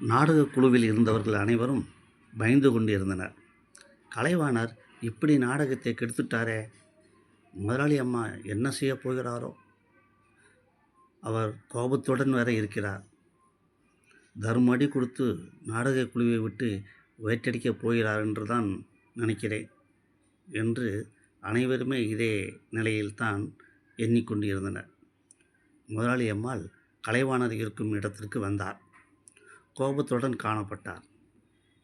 நாடகக் குழுவில் இருந்தவர்கள் அனைவரும் பயந்து கொண்டிருந்தனர். கலைவாணர் இப்படி நாடகத்தை கெடுத்துட்டாரே முதலாளி அம்மா என்ன செய்ய போகிறாரோ? அவர் கோபத்துடன் வேற இருக்கிறார். தர்மடி கொடுத்து நாடகக் குழுவை விட்டு வேட்டடிக்கப் போகிறார் என்று தான் நினைக்கிறேன் என்று அனைவருமே இதே நிலையில்தான் எண்ணிக்கொண்டிருந்தனர் முதலாளி அம்மாள் கலைவாணர் இருக்கும் இடத்திற்கு வந்தார். கோபத்துடன் காணப்பட்டார்.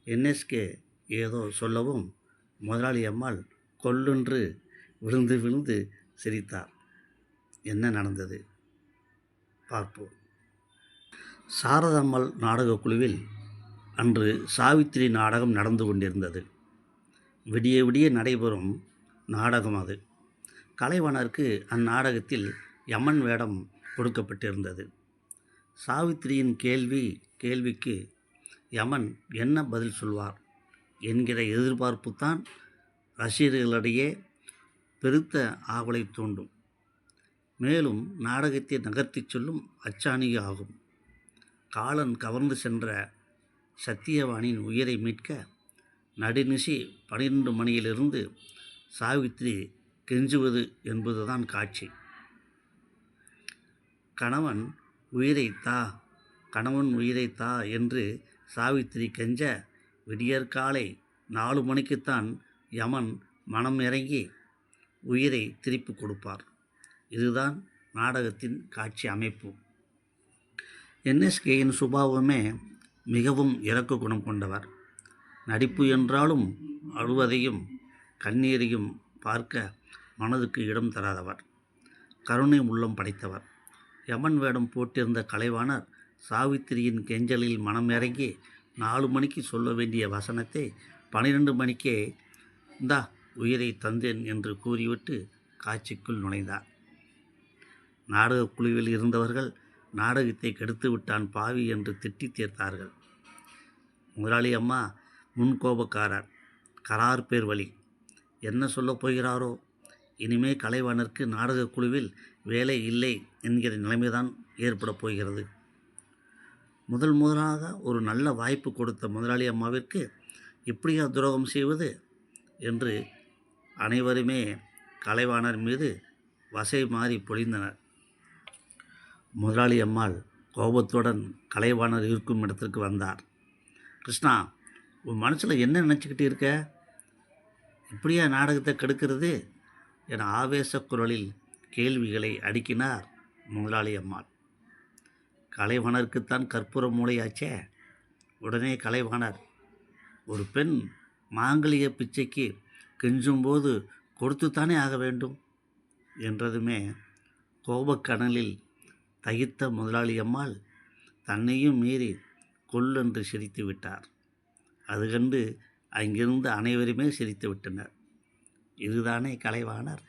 என்எஸ்கே ஏதோ சொல்லவும் முதலாளி அம்மாள் கொல்லுன்று விழுந்து விழுந்து சிரித்தார். என்ன நடந்தது? பார்ப்போம். சாரதம்மாள் நாடகக் குழுவில் அன்று சாவித்திரி நாடகம் நடந்து கொண்டிருந்தது. விடிய விடிய நடைபெறும் நாடகம் அது. கலைவனருக்கு அந்நாடகத்தில் யமன் வேடம் கொடுக்கப்பட்டிருந்தது. சாவித்திரியின் கேள்வி கேள்விக்கு யமன் என்ன பதில் சொல்வார் என்கிற எதிர்பார்ப்பு தான் ரசிகர்களிடையே பெருத்த ஆவலை தூண்டும். மேலும் நாடகத்தை நகர்த்திச் சொல்லும் அச்சாணிக ஆகும். காலன் கவர்ந்து சென்ற சத்தியவாணியின் உயிரை மீட்க நடுநிசி பனிரெண்டு மணியிலிருந்து சாவித்திரி கெஞ்சுவது என்பதுதான் காட்சி. கணவன் உயிரை தா கணவன் உயிரை தா என்று சாவித்திரி கெஞ்ச விடியற்காலை நாலு மணிக்குத்தான் யமன் மனம் இறங்கி உயிரை திருப்பி கொடுப்பார். இதுதான் நாடகத்தின் காட்சி அமைப்பு. என்எஸ்கேயின் சுபாவமே மிகவும் இறக்க குணம் கொண்டவர். நடிப்பு என்றாலும் அழுவதையும் கண்ணீரையும் பார்க்க மனதுக்கு இடம் தராதவர். கருணை உள்ளம் படைத்தவர். யமன் வேடம் போட்டிருந்த கலைவாணர் சாவித்திரியின் கெஞ்சலில் மனம் இறங்கி நாலு மணிக்கு சொல்ல வேண்டிய வசனத்தை பன்னிரெண்டு மணிக்கே இந்தா உயிரை தந்தேன் என்று கூறிவிட்டு காட்சிக்குள் நுழைந்தார். நாடகக் குழுவில் இருந்தவர்கள் நாடகத்தை கெடுத்து விட்டான் பாவி என்று திட்டி தீர்த்தார்கள். முதலாளி அம்மா முன்கோபக்காரர் கரார் பேர் வழி என்ன சொல்லப் போகிறாரோ இனிமே கலைவாணருக்கு நாடகக் குழுவில் வேலை இல்லை என்கிற நிலைமைதான் ஏற்படப் போகிறது. முதல் முதலாக ஒரு நல்ல வாய்ப்பு கொடுத்த முதலாளி அம்மாவிற்கு இப்படியா துரோகம் செய்வது என்று அனைவருமே கலைவாணர் மீது வசை மாறி பொழிந்தனர். முதலாளி அம்மாள் கோபத்துடன் கலைவாணர் இருக்கும் இடத்திற்கு வந்தார். கிருஷ்ணா உன் மனசில் என்ன நினச்சிக்கிட்டு இருக்க? இப்படியா நாடகத்தை கெடுக்கிறது? என ஆவேச குரலில் கேள்விகளை அடுக்கினார் முதலாளி அம்மாள். கலைவாணருக்குத்தான் கற்பூர மூளையாச்சே? உடனே கலைவாணர் ஒரு பெண் மாங்கலிய பிச்சைக்கு கெஞ்சும்போது கொடுத்துத்தானே ஆக வேண்டும்? என்றதுமே கோபக்கடலில் தகித்த முதலாளி அம்மாள் தன்னையும் மீறி கொல்லென்று சிரித்து விட்டார். அது கண்டு அங்கிருந்து அனைவருமே சிரித்து விட்டனர். இதுதானே கலைவாணர்?